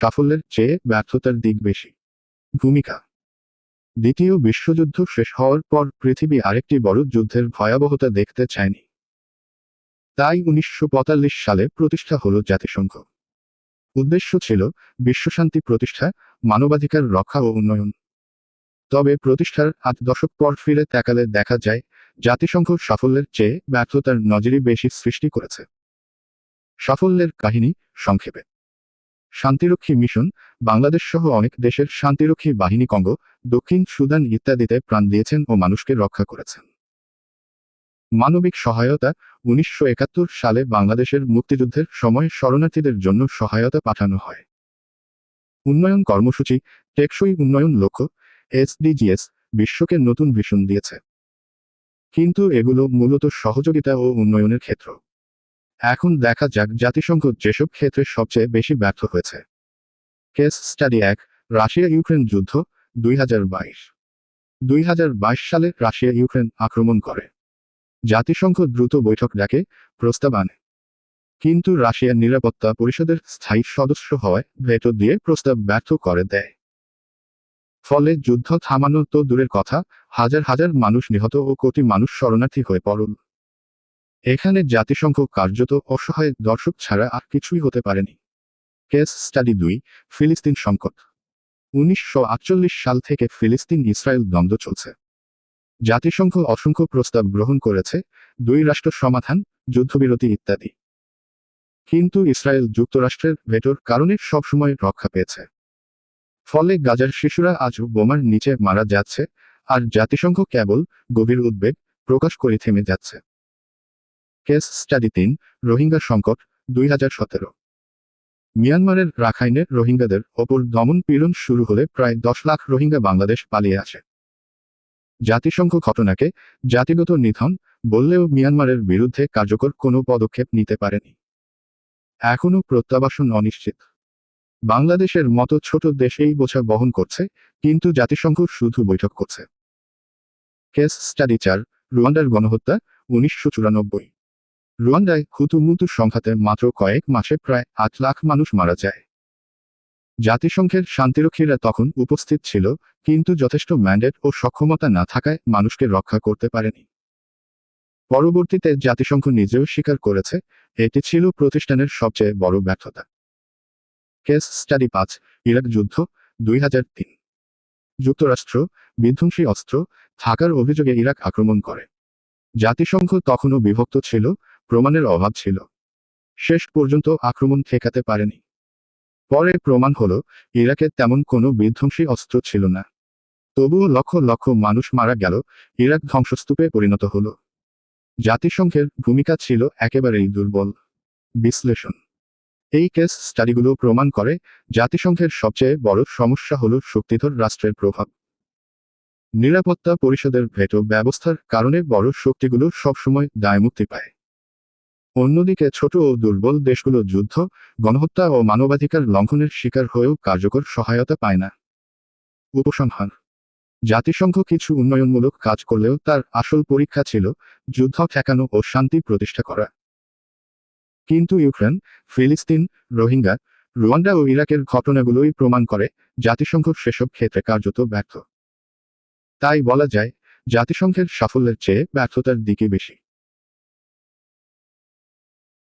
সাফল্যের চেয়ে ব্যর্থতার দিক বেশি। ভূমিকা দ্বিতীয় বিশ্বযুদ্ধ শেষ হওয়ার পর পৃথিবী আরেকটি বড় যুদ্ধের ভয়াবহতা দেখতে চায়নি। তাই উনিশশো পঁয়তাল্লিশ সালে প্রতিষ্ঠা হল জাতিসংঘ। উদ্দেশ্য ছিল বিশ্বশান্তি প্রতিষ্ঠা, মানবাধিকার রক্ষা ও উন্নয়ন। তবে প্রতিষ্ঠার আট দশক পর ফিরে তাকালে দেখা যায়, জাতিসংঘ সাফল্যের চেয়ে ব্যর্থতার নজিরই বেশি সৃষ্টি করেছে। সাফল্যের কাহিনী সংক্ষেপে। শান্তিরক্ষী মিশন, বাংলাদেশ সহ অনেক দেশের শান্তিরক্ষী বাহিনী কঙ্গো, দক্ষিণ সুদান ইত্যাদিতে প্রাণ দিয়েছেন ও মানুষকে রক্ষা করেছেন। মানবিক সহায়তা, উনিশশো একাত্তর সালে বাংলাদেশের মুক্তিযুদ্ধের সময় শরণার্থীদের জন্য সহায়তা পাঠানো হয়। উন্নয়ন কর্মসূচি, টেকসই উন্নয়ন লক্ষ্য এসডিজিএস বিশ্বকে নতুন ভিশন দিয়েছে। কিন্তু এগুলো মূলত সহযোগিতা ও উন্নয়নের ক্ষেত্র। এখন দেখা যাক জাতিসংঘ যেসব ক্ষেত্রে সবচেয়ে বেশি ব্যর্থ হয়েছে। কেস স্টাডি এক রাশিয়া ইউক্রেন যুদ্ধ, দুই হাজার বাইশ। দুই হাজার বাইশ সালে রাশিয়া ইউক্রেন আক্রমণ করে। জাতিসংঘ দ্রুত বৈঠক ডাকে, প্রস্তাব আনে। কিন্তু রাশিয়ার নিরাপত্তা পরিষদের স্থায়ী সদস্য হওয়ায় ভেটো দিয়ে প্রস্তাব ব্যর্থ করে দেয়। ফলে যুদ্ধ থামানো তো দূরের কথা, হাজার হাজার মানুষ নিহত ও কোটি মানুষ শরণার্থী হয়ে পড়ল। এখানে জাতিসংঘ কার্যত অসহায় দর্শক ছাড়া আর কিছুই হতে পারেনি। কেস স্টাডি দুই, ফিলিস্তিন সংকট। উনিশশো আটচল্লিশ সাল থেকে ফিলিস্তিন ইসরায়েল দ্বন্দ্ব চলছে। জাতিসংঘ অসংখ্য প্রস্তাব গ্রহণ করেছে, দুই রাষ্ট্র সমাধান, যুদ্ধবিরতি ইত্যাদি। কিন্তু ইসরায়েল যুক্তরাষ্ট্রের ভেটোর কারণে সবসময় রক্ষা পেয়েছে। ফলে গাজার শিশুরা আজও বোমার নিচে মারা যাচ্ছে, আর জাতিসংঘ কেবল গভীর উদ্বেগ প্রকাশ করে থেমে যাচ্ছে। কেস স্টাডি তিন, রোহিঙ্গা সংকট, দুই হাজার সতেরো। মিয়ানমারের রাখাইনে রোহিঙ্গাদের ওপর দমন পীড়ন শুরু হলে প্রায় দশ লাখ রোহিঙ্গা বাংলাদেশ পালিয়ে আসে। জাতিসংঘ ঘটনাকে জাতিগত নিধন বললেও মিয়ানমারের বিরুদ্ধে কার্যকর কোনো পদক্ষেপ নিতে পারেনি। এখনও প্রত্যাবাসন অনিশ্চিত। বাংলাদেশের মতো ছোট দেশেই বোঝা বহন করছে, কিন্তু জাতিসংঘ শুধু বৈঠক করছে। কেস স্টাডি চার, রুয়ান্ডার গণহত্যা, উনিশশো চুরানব্বই। রুয়ান্ডায় হুতুমুতু সংঘাতে মাত্র কয়েক মাসে প্রায় আট লাখ মানুষ মারা যায়। জাতিসংঘের শান্তিরক্ষীরা তখন উপস্থিত ছিল, কিন্তু যথেষ্ট ম্যান্ডেট ও সক্ষমতা না থাকায় মানুষকে রক্ষা করতে পারেনি। পরবর্তীতে জাতিসংঘ নিজেও স্বীকার করেছে, এটি ছিল প্রতিষ্ঠানের সবচেয়ে বড় ব্যর্থতা। কেস স্টাডি পাঁচ, ইরাক যুদ্ধ, দুই হাজার তিন। যুক্তরাষ্ট্র, বিধ্বংসী অস্ত্র, থাকার অভিযোগে ইরাক আক্রমণ করে। জাতিসংঘ তখনও বিভক্ত ছিল প্রমাণের অভাব ছিল। শেষ পর্যন্ত আক্রমণ ঠেকাতে পারেনি। পরে প্রমাণ হল, ইরাকে তেমন কোনো বিধ্বংসী অস্ত্র ছিল না। তবুও লক্ষ লক্ষ মানুষ মারা গেল, ইরাক ধ্বংসস্তূপে পরিণত হল। জাতিসংঘের ভূমিকা ছিল একেবারেই দুর্বল। বিশ্লেষণ। এই কেস স্টাডিগুলো প্রমাণ করে, জাতিসংঘের সবচেয়ে বড় সমস্যা হল শক্তিধর রাষ্ট্রের প্রভাব। নিরাপত্তা পরিষদের ভেটো ব্যবস্থার কারণে বড় শক্তিগুলো সবসময় দায়মুক্তি পায়। অন্যদিকে ছোট ও দুর্বল দেশগুলো যুদ্ধ, গণহত্যা ও মানবাধিকার লঙ্ঘনের শিকার হয়েও কার্যকর সহায়তা পায় না। উপসংহার। জাতিসংঘ কিছু উন্নয়নমূলক কাজ করলেও তার আসল পরীক্ষা ছিল যুদ্ধ ঠেকানো ও শান্তি প্রতিষ্ঠা করা। কিন্তু ইউক্রেন, ফিলিস্তিন, রোহিঙ্গা, রুয়ান্ডা ও ইরাকের ঘটনাগুলোই প্রমাণ করে জাতিসংঘ সেসব ক্ষেত্রে কার্যত ব্যর্থ। তাই বলা যায়, জাতিসংঘের সাফল্যের চেয়ে ব্যর্থতার দিকে বেশি।